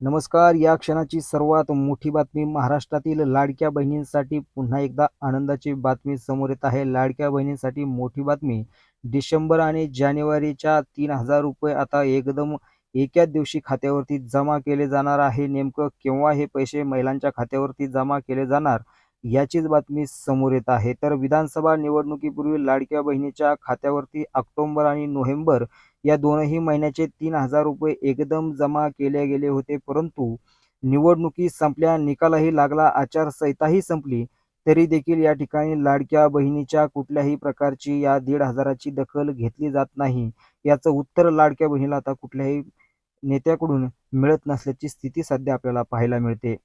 नमस्कार या क्षणाची सर्वात मोठी बातमी महाराष्ट्रातील लाडक्या बहिणींसाठी पुन्हा एकदा आनंदाची बातमी समोर येत आहे. लाडक्या बहिणींसाठी मोठी बातमी डिसेंबर आणि जानेवारीच्या तीन हजार रुपये आता एकदम एकाच दिवशी खात्यावरती जमा केले जाणार आहे. नेमकं केव्हा हे पैसे महिलांच्या खात्यावरती जमा केले जाणार याचीच बातमी समोर येत आहे. तर विधानसभा निवडणुकीपूर्वी लाडक्या बहिणीच्या खात्यावरती ऑक्टोंबर आणि नोव्हेंबर या दोनही महिन्याचे तीन हजार रुपये एकदम जमा केले गेले होते. परंतु निवडणुकी संपल्या निकालही लागला आचारसंहिताही संपली. तरी देखील या ठिकाणी लाडक्या बहिणीच्या कुठल्याही प्रकारची या दीड हजाराची दखल घेतली जात नाही. याचं उत्तर लाडक्या बहिणीला आता कुठल्याही नेत्याकडून मिळत नसल्याची स्थिती सध्या आपल्याला पाहायला मिळते.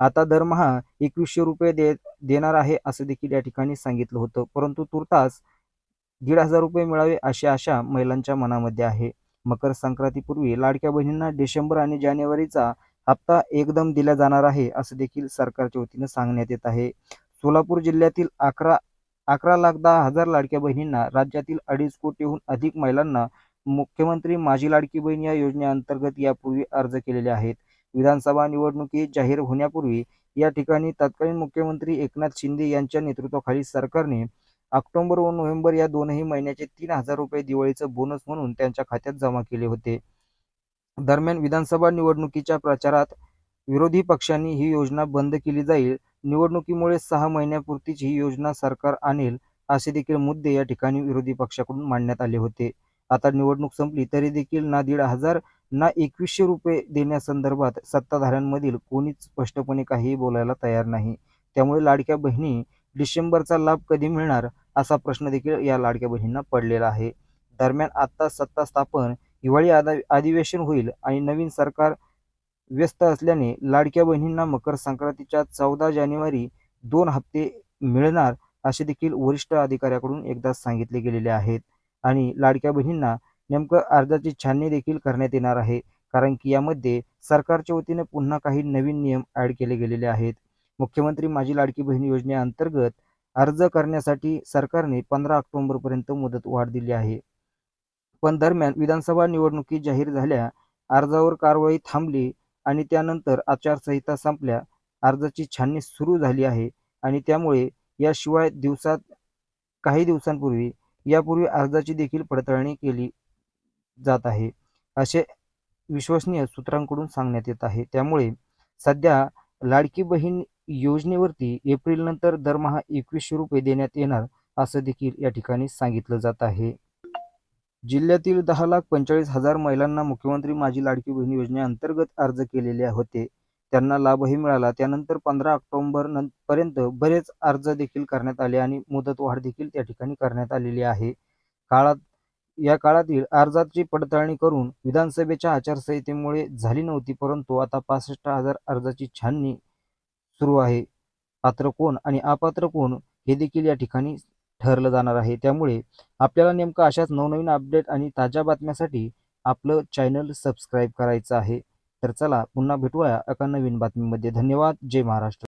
आता दरमहा एकवीसशे रुपये दे देणार आहे असं देखील या ठिकाणी सांगितलं होतं. परंतु तुर्तास दीड हजार रुपये मिळावे अशी आशा महिलांच्या मनामध्ये आहे. मकर संक्रांतीपूर्वी लाडक्या बहिणींना डिसेंबर आणि जानेवारीचा हप्ता एकदम दिला जाणार आहे असं देखील सरकारच्या वतीनं सांगण्यात येत आहे. सोलापूर जिल्ह्यातील अकरा अकरा लाख दहा हजार लाडक्या बहिणींना राज्यातील अडीच कोटीहून अधिक महिलांना मुख्यमंत्री माझी लाडकी बहीण या योजनेअंतर्गत यापूर्वी अर्ज केलेले आहेत. विधानसभा निवडणुकी जाहीर होण्यापूर्वी या ठिकाणी तत्कालीन मुख्यमंत्री एकनाथ शिंदे यांच्या नेतृत्वाखाली सरकारने ऑक्टोबर व नोव्हेंबर या दोनही महिन्याचे तीन हजार रुपये दिवाळीचं बोनस म्हणून त्यांच्या खात्यात जमा केले होते. दरम्यान विधानसभा निवडणुकीच्या प्रचारात विरोधी पक्षांनी ही योजना बंद केली जाईल. निवडणुकीमुळे सहा महिन्यापुरतीच ही योजना सरकार आणेल असे देखील मुद्दे या ठिकाणी विरोधी पक्षाकडून मांडण्यात आले होते. आता निवडणूक संपली तरी देखील ना दीड हजार ना एकवीसशे रुपये देण्यासंदर्भात सत्ताधाऱ्यांमधील कोणीच स्पष्टपणे काहीही बोलायला तयार नाही. त्यामुळे लाडक्या बहिणी डिसेंबरचा लाभ कधी मिळणार असा प्रश्न देखील या लाडक्या बहिणींना पडलेला आहे. दरम्यान आता सत्ता स्थापन हिवाळी अधिवेशन होईल आणि नवीन सरकार व्यस्त असल्याने लाडक्या बहिणींना मकर संक्रांतीच्या चौदा जानेवारी दोन हप्ते मिळणार असे देखील वरिष्ठ अधिकाऱ्याकडून एकदा सांगितले गेलेले आहेत. आणि लाडक्या बहिणींना नेमकं अर्जाची छाननी देखील करण्यात येणार आहे कारण की यामध्ये सरकारच्या वतीने पुन्हा काही नवीन नियम ऍड केले गेलेले आहेत. मुख्यमंत्री माझी लाडकी बहीण योजनेअंतर्गत अर्ज करण्यासाठी सरकारने पंधरा ऑक्टोबरपर्यंत मुदत वाढ दिली आहे. पण दरम्यान विधानसभा निवडणुकी जाहीर झाल्या अर्जावर कारवाई थांबली आणि त्यानंतर आचारसंहिता संपल्या अर्जाची छाननी सुरू झाली आहे आणि त्यामुळे याशिवाय दिवसात काही दिवसांपूर्वी यापूर्वी अर्जाची देखील पडताळणी केली जात आहे असे विश्वसनीय सूत्रांकडून सांगण्यात येत आहे. त्यामुळे सध्या लाडकी बहीण योजनेवरती एप्रिल नंतर दरमहा एकवीसशे रुपये देण्यात येणार असं देखील या ठिकाणी सांगितलं जात आहे. जिल्ह्यातील दहा लाख पंचेचाळीस हजार महिलांना मुख्यमंत्री माझी लाडकी बहीण योजनेअंतर्गत अर्ज केलेले होते. त्यांना लाभही मिळाला. त्यानंतर पंधरा ऑक्टोबर पर्यंत बरेच अर्ज देखील करण्यात आले आणि मुदतवाढ देखील त्या ठिकाणी करण्यात आलेली आहे. काळात या काळातील अर्जाची पडताळणी करून विधानसभेच्या आचारसंहितेमुळे झाली नव्हती परंतु आता पासष्ट हजार अर्जाची छाननी सुरू आहे. पात्र कोण आणि अपात्र कोण हे देखील या ठिकाणी ठरलं जाणार आहे. त्यामुळे आपल्याला नेमकं अशाच नवनवीन अपडेट आणि ताज्या बातम्यासाठी आपलं चॅनल सबस्क्राईब करायचं आहे. तर चला पुन्हा भेटूया एका नवीन बातमीमध्ये. धन्यवाद. जय महाराष्ट्र.